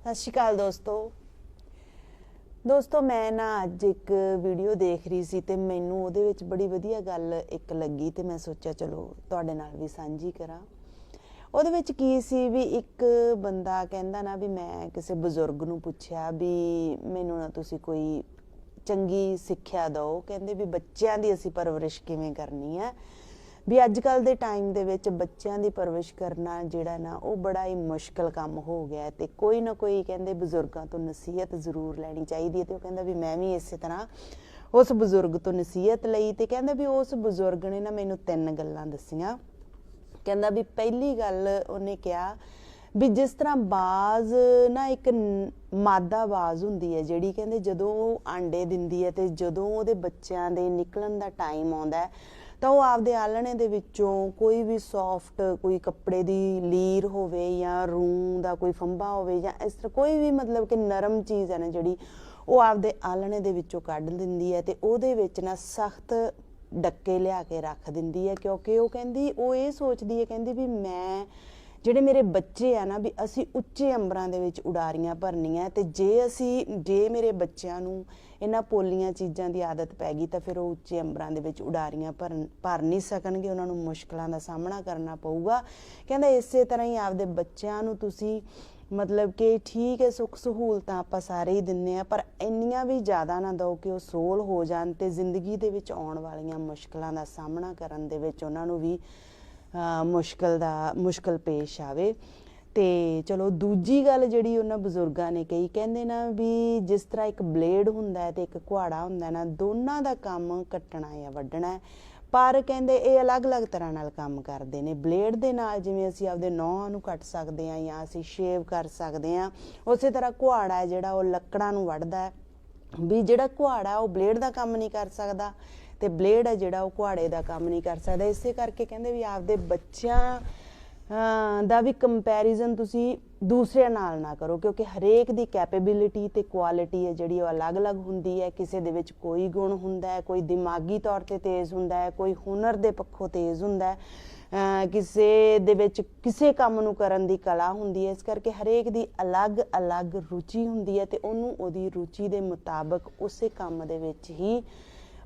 ਸਤਿ ਸ਼੍ਰੀ ਅਕਾਲ ਦੋਸਤੋ। ਦੋਸਤੋ, ਮੈਂ ਨਾ ਅੱਜ ਇੱਕ ਵੀਡੀਓ ਦੇਖ ਰਹੀ ਸੀ ਤੇ ਮੈਨੂੰ ਉਹਦੇ ਵਿੱਚ ਬੜੀ ਵਧੀਆ ਗੱਲ ਇੱਕ ਲੱਗੀ ਤੇ ਮੈਂ ਸੋਚਿਆ ਚਲੋ ਤੁਹਾਡੇ ਨਾਲ ਵੀ ਸਾਂਝੀ ਕਰਾਂ। ਉਹਦੇ ਵਿੱਚ ਕੀ ਸੀ ਵੀ ਇੱਕ ਬੰਦਾ ਕਹਿੰਦਾ ਨਾ ਵੀ ਮੈਂ ਕਿਸੇ ਬਜ਼ੁਰਗ ਨੂੰ ਪੁੱਛਿਆ ਵੀ ਮੈਨੂੰ ਨਾ ਤੁਸੀਂ ਕੋਈ ਚੰਗੀ ਸਿੱਖਿਆ ਦਿਓ। ਕਹਿੰਦੇ ਵੀ ਬੱਚਿਆਂ ਦੀ ਅਸੀਂ ਪਰਵਰਿਸ਼ ਕਿਵੇਂ ਕਰਨੀ ਹੈ? ਵੀ ਅੱਜ ਕੱਲ ਦੇ ਟਾਈਮ ਦੇ ਵਿੱਚ ਬੱਚਿਆਂ ਦੀ ਪਰਵਰਿਸ਼ ਕਰਨਾ ਜਿਹੜਾ ਨਾ ਉਹ ਬੜਾ ਹੀ ਮੁਸ਼ਕਲ ਕੰਮ ਹੋ ਗਿਆ ਹੈ ਤੇ ਕੋਈ ਨਾ ਕੋਈ ਕਹਿੰਦੇ ਬਜ਼ੁਰਗਾਂ ਤੋਂ ਨਸੀਹਤ ਜ਼ਰੂਰ ਲੈਣੀ ਚਾਹੀਦੀ ਹੈ ਤੇ ਉਹ ਕਹਿੰਦਾ ਵੀ ਮੈਂ ਵੀ ਇਸੇ ਤਰ੍ਹਾਂ ਉਸ ਬਜ਼ੁਰਗ ਤੋਂ ਨਸੀਹਤ ਲਈ ਤੇ ਕਹਿੰਦਾ ਵੀ ਉਸ ਬਜ਼ੁਰਗ ਨੇ ਨਾ ਮੈਨੂੰ ਤਿੰਨ ਗੱਲਾਂ ਦੱਸੀਆਂ। ਕਹਿੰਦਾ ਵੀ ਪਹਿਲੀ ਗੱਲ ਉਹਨੇ ਕਿਹਾ ਵੀ ਜਿਸ ਤਰ੍ਹਾਂ ਬਾਜ਼ ਨਾ ਇੱਕ ਮਾਦਾ ਬਾਜ਼ ਹੁੰਦੀ ਹੈ ਜਿਹੜੀ ਕਹਿੰਦੇ ਜਦੋਂ ਉਹ ਆਂਡੇ ਦਿੰਦੀ ਹੈ ਤੇ ਜਦੋਂ ਉਹਦੇ ਬੱਚਿਆਂ ਦੇ ਨਿਕਲਣ ਦਾ ਟਾਈਮ ਆਉਂਦਾ ਤਾਂ ਉਹ ਆਪਦੇ ਆਲਣੇ ਦੇ ਵਿੱਚੋਂ ਕੋਈ ਵੀ ਸੌਫਟ ਕੋਈ ਕੱਪੜੇ ਦੀ ਲੀਰ ਹੋਵੇ ਜਾਂ ਰੂੰ ਦਾ ਕੋਈ ਫੰਬਾ ਹੋਵੇ ਜਾਂ ਇਸ ਤਰ੍ਹਾਂ ਕੋਈ ਵੀ ਮਤਲਬ ਕਿ ਨਰਮ ਚੀਜ਼ ਹੈ ਨਾ ਜਿਹੜੀ, ਉਹ ਆਪਦੇ ਆਲਣੇ ਦੇ ਵਿੱਚੋਂ ਕੱਢ ਦਿੰਦੀ ਹੈ ਤੇ ਉਹਦੇ ਵਿੱਚ ਨਾ ਸਖਤ ਡੱਕੇ ਲਿਆ ਕੇ ਰੱਖ ਦਿੰਦੀ ਹੈ ਕਿਉਂਕਿ ਉਹ ਕਹਿੰਦੀ, ਉਹ ਇਹ ਸੋਚਦੀ ਹੈ, ਕਹਿੰਦੀ ਵੀ ਮੈਂ ਜਿਹੜੇ ਮੇਰੇ ਬੱਚੇ ਆ ਨਾ ਵੀ ਅਸੀਂ ਉੱਚੇ ਅੰਬਰਾਂ ਦੇ ਵਿੱਚ ਉਡਾਰੀਆਂ ਭਰਨੀਆਂ ਤੇ ਜੇ ਅਸੀਂ, ਜੇ ਮੇਰੇ ਬੱਚਿਆਂ ਨੂੰ ਇਹਨਾਂ ਪੋਲੀਆਂ ਚੀਜ਼ਾਂ ਦੀ ਆਦਤ ਪੈ ਗਈ ਤਾਂ ਫਿਰ ਉਹ ਉੱਚੇ ਅੰਬਰਾਂ ਦੇ ਵਿੱਚ ਉਡਾਰੀਆਂ ਭਰਨ, ਭਰ ਨਹੀਂ ਸਕਣਗੇ, ਉਹਨਾਂ ਨੂੰ ਮੁਸ਼ਕਲਾਂ ਦਾ ਸਾਹਮਣਾ ਕਰਨਾ ਪਊਗਾ। ਕਹਿੰਦਾ ਇਸੇ ਤਰ੍ਹਾਂ ਹੀ ਆਪਦੇ ਬੱਚਿਆਂ ਨੂੰ ਤੁਸੀਂ ਮਤਲਬ ਕਿ ਠੀਕ ਹੈ, ਸੁੱਖ ਸਹੂਲਤਾਂ ਆਪਾਂ ਸਾਰੇ ਹੀ ਦਿੰਨੇ ਆ ਪਰ ਇੰਨੀਆਂ ਵੀ ਜ਼ਿਆਦਾ ਨਾ ਦਿਓ ਕਿ ਉਹ ਸੋਲ ਹੋ ਜਾਣ ਤੇ ਜ਼ਿੰਦਗੀ ਦੇ ਵਿੱਚ ਆਉਣ ਵਾਲੀਆਂ ਮੁਸ਼ਕਲਾਂ ਦਾ ਸਾਹਮਣਾ ਕਰਨ ਦੇ ਵਿੱਚ ਉਹਨਾਂ ਨੂੰ ਵੀ ਮੁਸ਼ਕਲ ਦਾ, ਮੁਸ਼ਕਲ ਪੇਸ਼ ਆਵੇ। ਤੇ ਚਲੋ, ਦੂਜੀ ਗੱਲ ਜਿਹੜੀ ਉਹਨਾਂ ਬਜ਼ੁਰਗਾਂ ਨੇ ਕਹੀ, ਕਹਿੰਦੇ ਨਾ ਵੀ ਜਿਸ ਤਰ੍ਹਾਂ ਇੱਕ ਬਲੇਡ ਹੁੰਦਾ ਹੈ ਤੇ ਇੱਕ ਕੁਹਾੜਾ ਹੁੰਦਾ ਹੈ ਨਾ, ਦੋਨਾਂ ਦਾ ਕੰਮ ਕੱਟਣਾ ਜਾਂ ਵੱਢਣਾ ਪਰ ਕਹਿੰਦੇ ਇਹ ਅਲੱਗ-ਅਲੱਗ ਤਰ੍ਹਾਂ ਨਾਲ ਕੰਮ ਕਰਦੇ ਨੇ। ਬਲੇਡ ਦੇ ਨਾਲ ਜਿਵੇਂ ਅਸੀਂ ਆਪਦੇ ਨੌਹਾਂ ਨੂੰ ਕੱਟ ਸਕਦੇ ਹਾਂ ਜਾਂ ਅਸੀਂ ਸ਼ੇਵ ਕਰ ਸਕਦੇ ਹਾਂ, ਉਸੇ ਤਰ੍ਹਾਂ ਕੁਹਾੜਾ ਹੈ ਜਿਹੜਾ ਉਹ ਲੱਕੜਾਂ ਨੂੰ ਵੱਢਦਾ ਹੈ। ਵੀ ਜਿਹੜਾ ਕੁਹਾੜਾ ਉਹ ਬਲੇਡ ਦਾ ਕੰਮ ਨਹੀਂ ਕਰ ਸਕਦਾ। ਤੇ ਬਲੇਡ ਹੈ ਜਿਹੜਾ ਉਹ ਕੁਹਾੜੇ ਦਾ ਕੰਮ ਨਹੀਂ ਕਰ ਸਕਦਾ। ਇਸੇ ਕਰਕੇ ਕਹਿੰਦੇ ਵੀ ਆਪਦੇ ਬੱਚਿਆਂ ਦਾ ਵੀ ਕੰਪੈਰੀਜ਼ਨ ਤੁਸੀਂ ਦੂਸਰਿਆਂ ਨਾਲ ਨਾ ਕਰੋ, ਕਿਉਂਕਿ ਹਰੇਕ ਦੀ ਕੈਪੇਬਿਲਿਟੀ ਤੇ ਕੁਆਲਿਟੀ ਹੈ ਜਿਹੜੀ ਉਹ ਅਲੱਗ-ਅਲੱਗ ਹੁੰਦੀ ਹੈ। ਕਿਸੇ ਦੇ ਵਿੱਚ ਕੋਈ ਗੁਣ ਹੁੰਦਾ ਹੈ, ਕੋਈ ਦਿਮਾਗੀ ਤੌਰ ਤੇ ਤੇਜ਼ ਹੁੰਦਾ ਹੈ, ਕੋਈ ਹੁਨਰ ਦੇ ਪੱਖੋਂ ਤੇਜ਼ ਹੁੰਦਾ ਹੈ। ਕਿਸੇ ਦੇ ਵਿੱਚ ਕਿਸੇ ਕੰਮ ਨੂੰ ਕਰਨ ਦੀ ਕਲਾ ਹੁੰਦੀ ਹੈ। ਇਸ ਕਰਕੇ ਹਰੇਕ ਦੀ ਅਲੱਗ-ਅਲੱਗ ਰੁਚੀ ਹੁੰਦੀ ਹੈ ਤੇ ਉਹਨੂੰ ਉਹਦੀ ਰੁਚੀ ਦੇ ਮੁਤਾਬਕ ਉਸੇ ਕੰਮ ਦੇ ਵਿੱਚ ਹੀ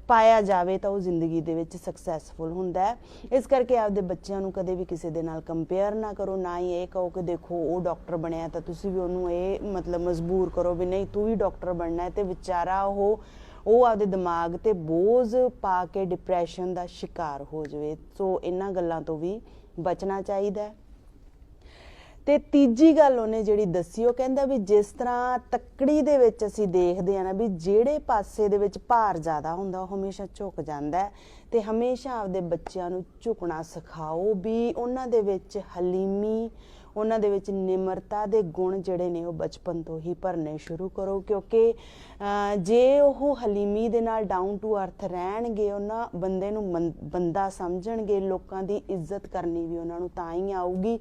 ਪਾਇਆ ਜਾਵੇ ਤਾਂ ਉਹ ਜ਼ਿੰਦਗੀ ਦੇ ਵਿੱਚ ਸਕਸੈਸਫੁਲ ਹੁੰਦਾ ਹੈ। ਇਸ ਕਰਕੇ ਆਪਦੇ ਬੱਚਿਆਂ ਨੂੰ ਕਦੇ ਵੀ ਕਿਸੇ ਦੇ ਨਾਲ ਕੰਪੇਅਰ ਨਾ ਕਰੋ, ਨਾ ਹੀ ਇਹ ਕਹੋ ਕਿ ਦੇਖੋ, ਉਹ ਡਾਕਟਰ ਬਣਿਆ ਤਾਂ ਤੁਸੀਂ ਵੀ ਉਹਨੂੰ ਇਹ ਮਤਲਬ ਮਜਬੂਰ ਕਰੋ ਵੀ ਨਹੀਂ, ਤੂੰ ਵੀ ਡਾਕਟਰ ਬਣਨਾ ਹੈ ਤੇ ਵਿਚਾਰਾ ਉਹ ਉਹ ਆਪਦੇ ਦਿਮਾਗ ਤੇ ਬੋਝ ਪਾ ਕੇ ਡਿਪਰੈਸ਼ਨ ਦਾ ਸ਼ਿਕਾਰ ਹੋ ਜਾਵੇ। ਸੋ ਇਹਨਾਂ ਗੱਲਾਂ ਤੋਂ ਵੀ ਬਚਣਾ ਚਾਹੀਦਾ ਹੈ। ਤੇ ਤੀਜੀ ਗੱਲ ਉਹਨੇ ਜਿਹੜੀ ਦੱਸੀ, ਉਹ ਕਹਿੰਦਾ ਵੀ ਜਿਸ ਤਰ੍ਹਾਂ ਤੱਕੜੀ ਦੇ ਵਿੱਚ ਅਸੀਂ ਦੇਖਦੇ ਆ ਨਾ ਵੀ ਜਿਹੜੇ ਪਾਸੇ ਦੇ ਵਿੱਚ ਭਾਰ ਜ਼ਿਆਦਾ ਹੁੰਦਾ, ਉਹ ਹਮੇਸ਼ਾ ਝੁਕ ਜਾਂਦਾ ਹੈ ਤੇ ਹਮੇਸ਼ਾ ਆਪਦੇ ਬੱਚਿਆਂ ਨੂੰ ਝੁਕਣਾ ਸਿਖਾਓ ਵੀ ਉਹਨਾਂ ਦੇ ਵਿੱਚ ਹਲੀਮੀ ਉਹਨਾਂ ਦੇ ਵਿੱਚ ਨਿਮਰਤਾ ਦੇ ਗੁਣ ਜਿਹੜੇ ਨੇ ਉਹ ਬਚਪਨ ਤੋਂ ਹੀ ਭਰਨੇ ਸ਼ੁਰੂ ਕਰੋ, ਕਿਉਂਕਿ ਜੇ ਉਹ ਹਲੀਮੀ ਦੇ ਨਾਲ ਡਾਊਨ ਟੂ ਅਰਥ ਰਹਿਣਗੇ, ਉਹਨਾਂ ਬੰਦੇ ਨੂੰ ਮੰ- ਬੰਦਾ ਸਮਝਣਗੇ, ਲੋਕਾਂ ਦੀ ਇੱਜ਼ਤ ਕਰਨੀ ਵੀ ਉਹਨਾਂ ਨੂੰ ਤਾਂ ਹੀ ਆਊਗੀ।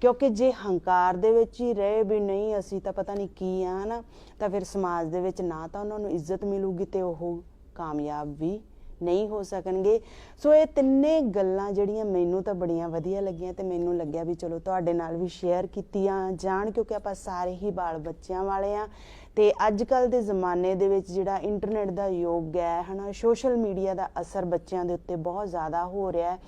ਕਿਉਂਕਿ ਜੇ ਹੰਕਾਰ ਦੇ ਵਿੱਚ ਹੀ ਰਹੇ ਵੀ ਨਹੀਂ ਅਸੀਂ ਤਾਂ ਪਤਾ ਨਹੀਂ ਕੀ ਆ ਨਾ ਤਾਂ ਫਿਰ ਸਮਾਜ ਦੇ ਵਿੱਚ ਨਾ ਤਾਂ ਉਹਨਾਂ ਨੂੰ ਇੱਜ਼ਤ ਮਿਲੂਗੀ ਤੇ ਉਹ ਕਾਮਯਾਬ ਵੀ ਨਹੀਂ ਹੋ ਸਕਣਗੇ। ਸੋ ਇਹ ਤਿੰਨੇ ਗੱਲਾਂ ਜਿਹੜੀਆਂ ਮੈਨੂੰ ਤਾਂ ਬੜੀਆਂ ਵਧੀਆ ਲੱਗੀਆਂ ਤੇ ਮੈਨੂੰ ਲੱਗਿਆ ਵੀ ਚਲੋ ਤੁਹਾਡੇ ਨਾਲ ਵੀ ਸ਼ੇਅਰ ਕੀਤੀਆਂ ਜਾਣ ਕਿਉਂਕਿ ਆਪਾਂ ਸਾਰੇ ਹੀ ਬਾਲ ਬੱਚਿਆਂ ਵਾਲੇ ਆ। ਤੇ ਅੱਜ ਕੱਲ ਦੇ ਜ਼ਮਾਨੇ ਦੇ ਵਿੱਚ ਜਿਹੜਾ ਇੰਟਰਨੈਟ ਦਾ ਯੋਗ ਹੈ, ਹਨਾ ਸੋਸ਼ਲ ਮੀਡੀਆ ਦਾ ਅਸਰ ਬੱਚਿਆਂ ਦੇ ਉੱਤੇ ਬਹੁਤ ਜ਼ਿਆਦਾ ਹੋ ਰਿਹਾ ਹੈ।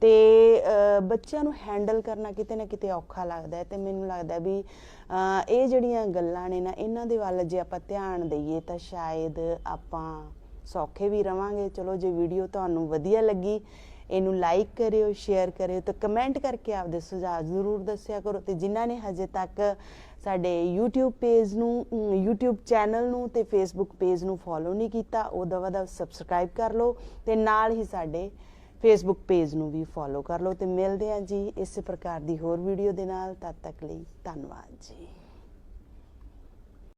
ਤੇ ਬੱਚਿਆਂ ਨੂੰ ਹੈਂਡਲ ਕਰਨਾ ਕਿਤੇ ਨਾ ਕਿਤੇ ਔਖਾ ਲੱਗਦਾ ਹੈ ਤੇ ਮੈਨੂੰ ਲੱਗਦਾ ਵੀ ਇਹ ਜਿਹੜੀਆਂ ਗੱਲਾਂ ਨੇ ਨਾ, ਇਹਨਾਂ ਦੇ ਵੱਲ ਜੇ ਆਪਾਂ ਧਿਆਨ ਦਈਏ ਤਾਂ ਸ਼ਾਇਦ ਆਪਾਂ ਸੌਖੇ ਵੀ ਰਵਾਂਗੇ। ਚਲੋ ਜੇ ਵੀਡੀਓ ਤੁਹਾਨੂੰ ਵਧੀਆ ਲੱਗੀ ਇਹਨੂੰ ਲਾਈਕ ਕਰਿਓ ਸ਼ੇਅਰ ਕਰਿਓ ਤੇ ਕਮੈਂਟ ਕਰਕੇ ਆਪਦੇ ਸੁਝਾਅ ਜ਼ਰੂਰ ਦੱਸਿਆ ਕਰੋ ਤੇ ਜਿਨ੍ਹਾਂ ਨੇ ਹਜੇ ਤੱਕ ਸਾਡੇ YouTube ਪੇਜ ਨੂੰ ਅਮ, YouTube ਚੈਨਲ ਨੂੰ ਤੇ Facebook ਪੇਜ ਨੂੰ ਫੋਲੋ ਨਹੀਂ ਕੀਤਾ ਉਹ ਦਵਾ ਦਾ ਸਬਸਕ੍ਰਾਈਬ ਕਰ ਲਓ ਤੇ ਨਾਲ ਹੀ ਸਾਡੇ ਫੇਸਬੁੱਕ ਪੇਜ ਨੂੰ ਵੀ ਫੋਲੋ ਕਰ ਲਓ ਤੇ ਮਿਲਦੇ ਹਾਂ ਜੀ ਇਸੇ ਪ੍ਰਕਾਰ ਦੀ ਹੋਰ ਵੀਡੀਓ ਦੇ ਨਾਲ। ਤਦ ਤੱਕ ਲਈ ਧੰਨਵਾਦ ਜੀ।